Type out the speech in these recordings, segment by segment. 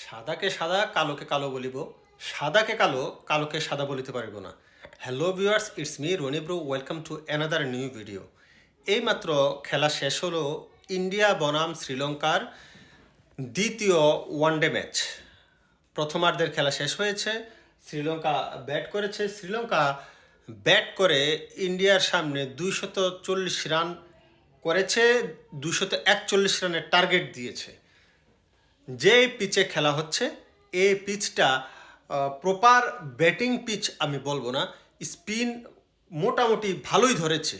সাদাকে সাদা, কালোকে কালো বলিব। সাদাকে কালো, কালোকে সাদা বলিতে পারিব না। Hello viewers it's me Roni bro welcome to another new video এইমাত্র খেলা শেষ হলো ইন্ডিয়া বনাম শ্রীলঙ্কার দ্বিতীয় ওয়ানডে ম্যাচ। প্রথমার্ধের খেলা শেষ হয়েছে, শ্রীলঙ্কা ব্যাট করেছে। শ্রীলঙ্কা ব্যাট করে ইন্ডিয়ার সামনে দুইশত চল্লিশ রান করেছে, দুইশত একচল্লিশ রানের টার্গেট দিয়েছে। যে পিচে খেলা হচ্ছে, এই পিচটা প্রপার ব্যাটিং পিচ আমি বলব না স্পিন মোটামুটি ভালোই ধরেছে।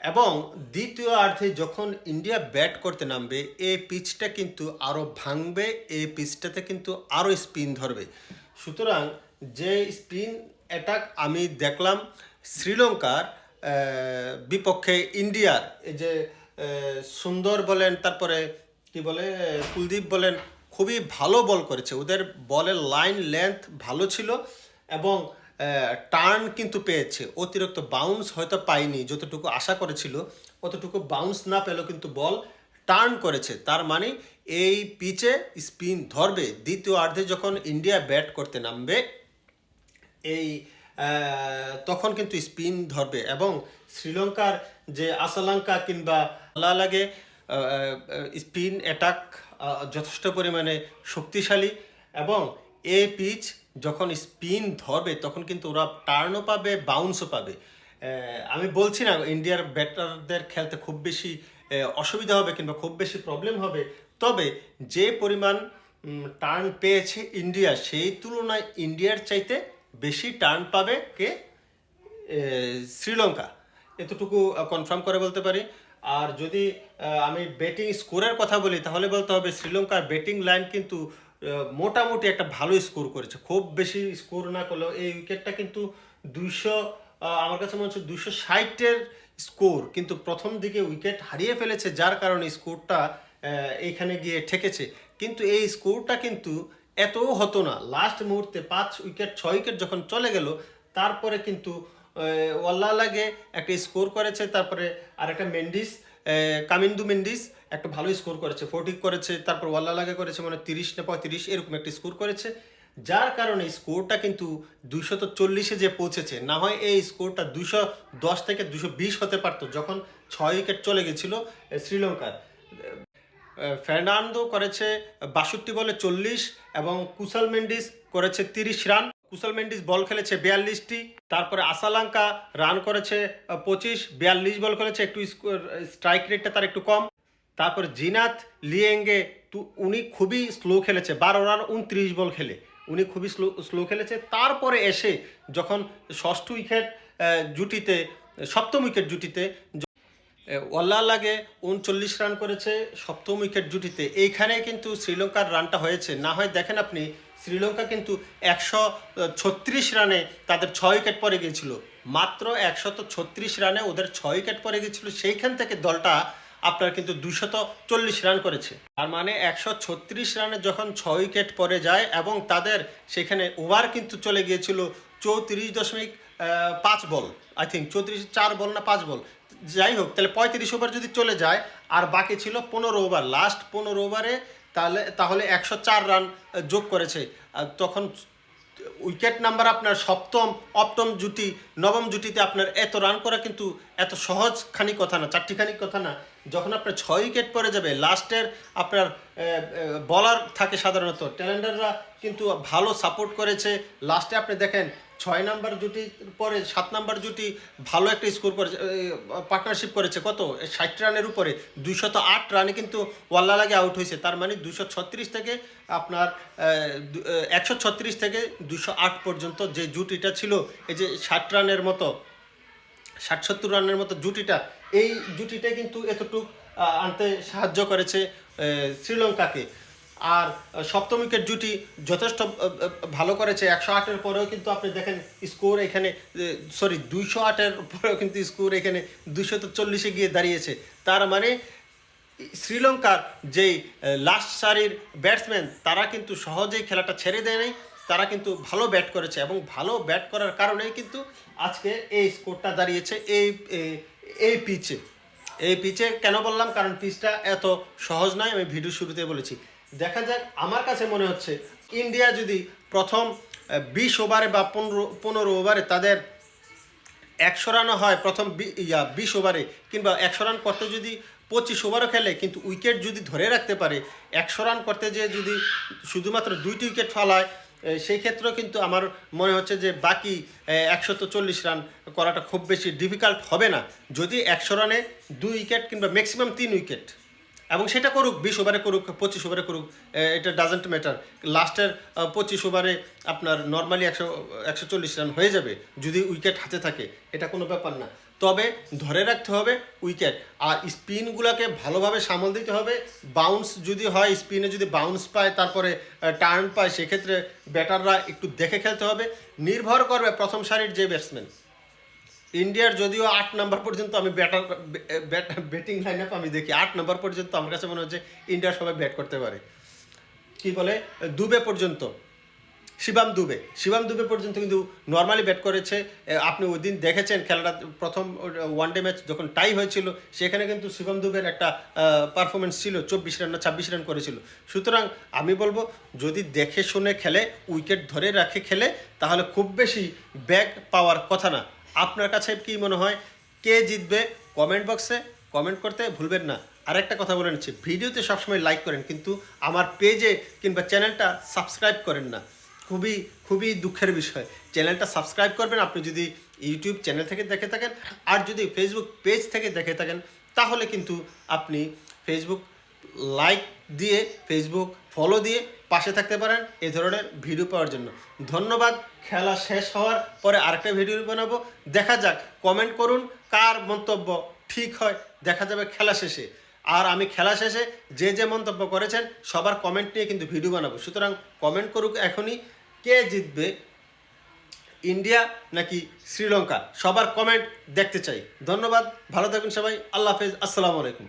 এবং দ্বিতীয় অর্ধে যখন ইন্ডিয়া ব্যাট করতে নামবে, এই পিচটা কিন্তু আরও ভাঙবে, এই পিচটাতে কিন্তু আরও স্পিন ধরবে। সুতরাং যে স্পিন অ্যাটাক আমি দেখলাম শ্রীলঙ্কার বিপক্ষে ইন্ডিয়ার এই যে সুন্দর বলেন, তারপরে কি বলে, কুলদীপ বলেন, খুবই ভালো বল করেছে। ওদের বলের লাইন লেন্থ ভালো ছিল এবং টার্ন কিন্তু পেয়েছে। অতিরিক্ত বাউন্স হয়তো পায়নি, যতটুকু আশা করেছিল, অতটুকু বাউন্স না পেলেও কিন্তু বল টার্ন করেছে। তার মানে এই পিচে স্পিন ধরবে। দ্বিতীয় অর্ধে যখন ইন্ডিয়া ব্যাট করতে নামবে, এই তখন কিন্তু স্পিন ধরবে এবং শ্রীলঙ্কার যে আসালঙ্কা কিংবা লাগে স্পিন অ্যাটাক যথেষ্ট পরিমাণে শক্তিশালী এবং এ পিচ যখন স্পিন ধরবে, তখন কিন্তু ওরা টার্নও পাবে বাউন্সও পাবে। আমি বলছি না, ইন্ডিয়ার ব্যাটারদের খেলতে খুব বেশি অসুবিধা হবে কিংবা খুব বেশি প্রবলেম হবে। তবে যে পরিমাণ টার্ন পেয়েছে ইন্ডিয়া, সেই তুলনায় ইন্ডিয়ার চাইতে বেশি টার্ন পাবে কে? শ্রীলঙ্কা। এতটুকু কনফার্ম করে বলতে পারি। আর যদি আমি ব্যাটিং স্কোরের কথা বলি, তাহলে বলতে হবে শ্রীলঙ্কার ব্যাটিং লাইন কিন্তু মোটামুটি একটা ভালো স্কোর করেছে। খুব বেশি স্কোর না করলেও এই উইকেটটা কিন্তু দুইশো আমার কাছে মনে হচ্ছে দুশো ষাটের স্কোর কিন্তু প্রথম দিকে উইকেট হারিয়ে ফেলেছে, যার কারণে স্কোরটা এইখানে গিয়ে ঠেকেছে। কিন্তু এই স্কোরটা কিন্তু এতও হতো না। লাস্ট মুহূর্তে পাঁচ উইকেট ছয় উইকেট যখন চলে গেল, তারপরে কিন্তু ওয়াল্লা লাগে, একটা স্কোর করেছে, তারপরে আরেকটা মেন্ডিস কামিন্দু মেন্ডিস, একটা ভালো স্কোর করেছে ফোর্টি করেছে, তারপর ওয়াল্লা লাগে করেছে মানে তিরিশ না পঁয়ত্রিশ, এরকম একটা স্কোর করেছে। যার কারণে স্কোরটা কিন্তু দুইশত চল্লিশে যে পৌঁছেছে, না হয় এই স্কোরটা দুশো দশ থেকে দুশো বিশ হতে পারতো, যখন ছয় উইকেট চলে গেছিল শ্রীলঙ্কার। ফের্নান্দো করেছে বাষট্টি বলে চল্লিশ, এবং কুশল মেন্ডিস করেছে তিরিশ রান কুশল মেন্ডিস বল খেলেছে বিয়াল্লিশটি, তারপরে আসালাঙ্কা রান করেছে পঁচিশ, বিয়াল্লিশ বল খেলেছে, একটু স্ট্রাইক রেটটা তার একটু কম। তারপর জিনাত লিয়েঙ্গে তু- উনি খুবই স্লো খেলেছে, বারো রান উনত্রিশ বল খেলে। উনি খুবই স্লো স্লো খেলেছে। তারপরে এসে যখন ষষ্ঠ উইকেট জুটিতে, সপ্তম উইকেট জুটিতে ওয়াল্লা লাগে উনচল্লিশ রান করেছে সপ্তম উইকেট জুটিতে। এইখানে কিন্তু শ্রীলঙ্কার রানটা হয়েছে। না হয় দেখেন আপনি শ্রীলঙ্কা কিন্তু একশো ছত্রিশ রানে তাদের ছয় উইকেট পরে গিয়েছিল। মাত্র একশত ছত্রিশ রানে ওদের ছয় উইকেট পরে গিয়েছিল, সেইখান থেকে দলটা আপনার কিন্তু দুশত চল্লিশ রান করেছে। তার মানে একশো ছত্রিশ রানে যখন ছয় উইকেট পরে যায় এবং তাদের সেখানে ওভার কিন্তু চলে গিয়েছিল চৌত্রিশ দশমিক পাঁচ বল, আই থিঙ্ক চৌত্রিশ চার বল না পাঁচ বল, যাই হোক, তাহলে পঁয়ত্রিশ ওভার যদি চলে যায়, আর বাকি ছিল পনেরো ওভার, লাস্ট পনেরো ওভারে তাহলে তাহলে একশো চার রান যোগ করেছে। তখন উইকেট নাম্বার আপনার সপ্তম, অপ্তম জুটি, নবম জুটিতে আপনার এত রান করা কিন্তু এত সহজ খানি কথা না চারটি খানি কথা না। যখন আপনার ছয় উইকেট পড়ে যাবে, লাস্টের আপনার বলার থাকে সাধারণত। ট্যালেন্ডাররা কিন্তু ভালো সাপোর্ট করেছে। লাস্টে আপনি দেখেন ছয় নাম্বার জুটির পরে, সাত নাম্বার জুটি ভালো একটা স্কোর করেছে পার্টনারশিপ করেছে। কত? ষাট রানের উপরে। দুইশত আট রানে কিন্তু ওয়াল্লা লাগে আউট হয়েছে। তার মানে দুশো ছত্রিশ থেকে আপনার একশো ছত্রিশ থেকে দুশো আট পর্যন্ত যে জুটিটা ছিল, এই যে ষাট রানের মতো, ষাট সত্তর রানের মতো জুটিটা, এই জুটিটা কিন্তু এতটুক আনতে সাহায্য করেছে শ্রীলঙ্কাকে। আর আহ, সপ্তম উইকেট জুটি যথেষ্ট ভালো করেছে। একশো আটের পরেও কিন্তু আপনি দেখেন স্কোর এখানে সরি দুইশো আটের পরেও কিন্তু স্কোর এখানে দুইশো চল্লিশে গিয়ে দাঁড়িয়েছে। তার মানে শ্রীলঙ্কার যেই লাস্ট সারির ব্যাটসম্যান তারা কিন্তু সহজেই খেলাটা ছেড়ে দেয় নাই। তারা কিন্তু ভালো ব্যাট করেছে এবং ভালো ব্যাট করার কারণেই কিন্তু আজকে এই স্কোরটা দাঁড়িয়েছে এই- এই পিচে। এই পিচে কেন বললাম? কারণ পিচটা এত সহজ নয় আমি ভিডিও শুরুতে বলেছি। দেখা যাক, আমার কাছে মনে হচ্ছে ইন্ডিয়া যদি প্রথম বিশ ওভারে বা পনেরো পনেরো ওভারে তাদের একশো রানও হয়, প্রথম ইয়া, বিশ ওভারে, কিংবা একশো রান করতে যদি পঁচিশ ওভারও খেলে, কিন্তু উইকেট যদি ধরে রাখতে পারে, একশো রান করতে যে যদি শুধুমাত্র দুইটি উইকেট ফলায় সেই ক্ষেত্রেও কিন্তু আমার মনে হচ্ছে যে বাকি একশো তো চল্লিশ রান করাটা খুব বেশি ডিফিকাল্ট হবে না। যদি একশো রানে দুই উইকেট কিংবা ম্যাক্সিমাম তিন উইকেট। এবং সেটা করুক, বিশ ওভারে করুক, পঁচিশ ওভারে করুক এটা ডাজেন্ট ম্যাটার লাস্টের পঁচিশ ওভারে আপনার নর্মালি একশো একশো চল্লিশ রান হয়ে যাবে, যদি উইকেট হাতে থাকে, এটা কোনো ব্যাপার না। তবে ধরে রাখতে হবে উইকেট আর স্পিনগুলোকে ভালোভাবে সামাল দিতে হবে। বাউন্স যদি হয় স্পিনে যদি বাউন্স পায়, তারপরে টার্ন পায়, সেক্ষেত্রে ব্যাটাররা একটু দেখে খেলতে হবে। নির্ভর করবে প্রথম সারির যে ব্যাটসম্যান ইন্ডিয়ার যদিও আট নাম্বার পর্যন্ত আমি ব্যাটার ব্যাটিং লাইন আপ আমি দেখি। আট নাম্বার পর্যন্ত আমার কাছে মনে হচ্ছে ইন্ডিয়ার সবাই ব্যাট করতে পারে। কি বলে? দুবে পর্যন্ত। শিবাম দুবে। শিবাম দুবে পর্যন্ত কিন্তু নর্মালি ব্যাট করেছে। আপনি ওই দিন দেখেছেন খেলাটা প্রথম ওয়ান ডে ম্যাচ যখন টাই হয়েছিল, সেখানে কিন্তু শিবম দুবের একটা পারফরমেন্স ছিল, চব্বিশ রান না, ছাব্বিশ রান করেছিল। সুতরাং আমি বলব, যদি দেখে শুনে খেলে উইকেট ধরে রাখে খেলে, তাহলে খুব বেশি ব্যাক পাওয়ার কথা না। আপনার কাছে কি মনে হয়, কে জিতবে? কমেন্ট বক্সে কমেন্ট করতে ভুলবেন না। আরেকটা কথা বলে নিচ্ছি, ভিডিওতে সবসময় লাইক করেন, কিন্তু আমার পেজে কিংবা চ্যানেলটা সাবস্ক্রাইব করেন না। খুবই খুবই দুঃখের বিষয়। চ্যানেলটা সাবস্ক্রাইব করবেন, আপনি যদি ইউটিউব চ্যানেল থেকে দেখে থাকেন, আর যদি ফেসবুক পেজ থেকে দেখে থাকেন, তাহলে কিন্তু আপনি ফেসবুক লাইক দিয়ে ফেসবুক ফলো দিয়ে পাশে থাকতে পারেন এই ধরনের ভিডিও পাওয়ার জন্য। ধন্যবাদ, খেলা শেষ হওয়ার পরে আরেকটা ভিডিও বানাবো। দেখা যাক কমেন্ট করুন কার মন্তব্য ঠিক হয়, দেখা যাবে খেলা শেষে। আর আমি খেলা শেষে যে যে মন্তব্য করেছেন, সবার কমেন্ট নিয়ে কিন্তু ভিডিও বানাবো। সুতরাং কমেন্ট করুক এখনই, কে জিতবে? ইন্ডিয়া নাকি শ্রীলঙ্কা সবার কমেন্ট দেখতে চাই। ধন্যবাদ, ভালো থাকুন সবাই, আল্লাহ হাফেজ, আসসালামু আলাইকুম।